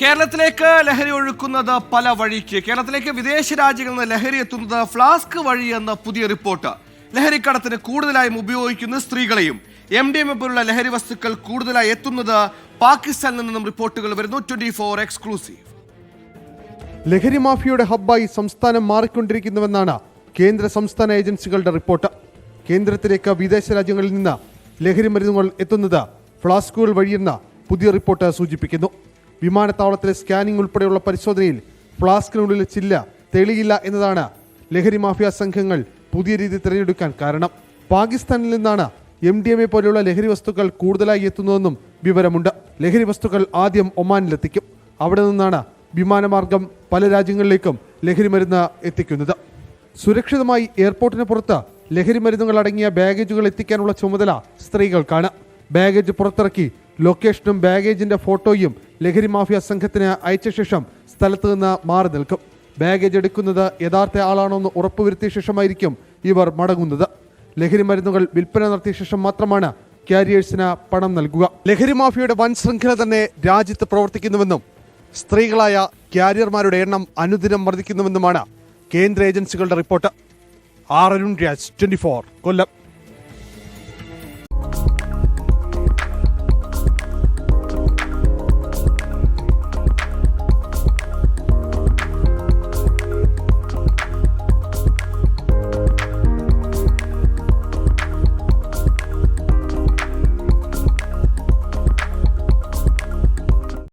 കേരളത്തിലേക്ക് ലഹരി ഒഴുക്കുന്നത് പല വഴിക്ക്. കേരളത്തിലേക്ക് വിദേശ രാജ്യങ്ങളിൽ നിന്ന് ലഹരി എത്തുന്നത് ഫ്ലാസ്ക് വഴി എന്ന പുതിയ റിപ്പോർട്ട്. ലഹരിക്കടത്തിന് കൂടുതലായും ഉപയോഗിക്കുന്ന സ്ത്രീകളെയും എം ഡി എം പോലുള്ള ലഹരി വസ്തുക്കൾ കൂടുതലായി എത്തുന്നത് പാകിസ്ഥാനിൽ നിന്നും റിപ്പോർട്ടുകൾ വരുന്നു. Twenty four exclusive. ലഹരി മാഫിയയുടെ ഹബ്ബായി സംസ്ഥാനം മാറിക്കൊണ്ടിരിക്കുന്നുവെന്നാണ് കേന്ദ്ര സംസ്ഥാന ഏജൻസികളുടെ റിപ്പോർട്ട്. കേന്ദ്രത്തിലേക്ക് വിദേശ രാജ്യങ്ങളിൽ നിന്ന് ലഹരി മരുന്നുകൾ എത്തുന്നത് ഫ്ലാസ്കുകൾ വഴിയെന്ന പുതിയ റിപ്പോർട്ട് സൂചിപ്പിക്കുന്നു. വിമാനത്താവളത്തിലെ സ്കാനിംഗ് ഉൾപ്പെടെയുള്ള പരിശോധനയിൽ ഫ്ളാസ്കിനുള്ളിലെ ചില്ല തെളിയില്ല എന്നതാണ് ലഹരി മാഫിയ സംഘങ്ങൾ പുതിയ രീതി തിരഞ്ഞെടുക്കാൻ കാരണം. പാകിസ്ഥാനിൽ നിന്നാണ് എം ഡി എം എ പോലെയുള്ള ലഹരി വസ്തുക്കൾ കൂടുതലായി എത്തുന്നതെന്നും വിവരമുണ്ട്. ലഹരി വസ്തുക്കൾ ആദ്യം ഒമാനിലെത്തിക്കും. അവിടെ നിന്നാണ് വിമാനമാർഗം പല രാജ്യങ്ങളിലേക്കും ലഹരി മരുന്ന് എത്തിക്കുന്നത്. സുരക്ഷിതമായി എയർപോർട്ടിന് പുറത്ത് ലഹരി മരുന്നുകൾ അടങ്ങിയ ബാഗേജുകൾ എത്തിക്കാനുള്ള ചുമതല സ്ത്രീകൾക്കാണ്. ബാഗേജ് പുറത്തിറക്കി ലൊക്കേഷനും ബാഗേജിന്റെ ഫോട്ടോയും ലഹരി മാഫിയ സംഘത്തിന് അയച്ച ശേഷം സ്ഥലത്ത് നിന്ന് മാറി നിൽക്കും. ബാഗേജ് എടുക്കുന്നത് യഥാർത്ഥ ആളാണോ എന്ന് ഉറപ്പുവരുത്തിയ ശേഷമായിരിക്കും ഇവർ മടങ്ങുന്നത്. ലഹരി മരുന്നുകൾ വിൽപ്പന നടത്തിയ ശേഷം മാത്രമാണ് കാരിയേഴ്സിന് പണം നൽകുക. ലഹരി മാഫിയയുടെ വൻ ശൃംഖല തന്നെ രാജ്യത്ത് പ്രവർത്തിക്കുന്നുവെന്നും സ്ത്രീകളായ ക്യാരിയർമാരുടെ എണ്ണം അനുദിനം വർദ്ധിക്കുന്നുവെന്നുമാണ് കേന്ദ്ര ഏജൻസികളുടെ report. R Arun Raj twenty Kollam.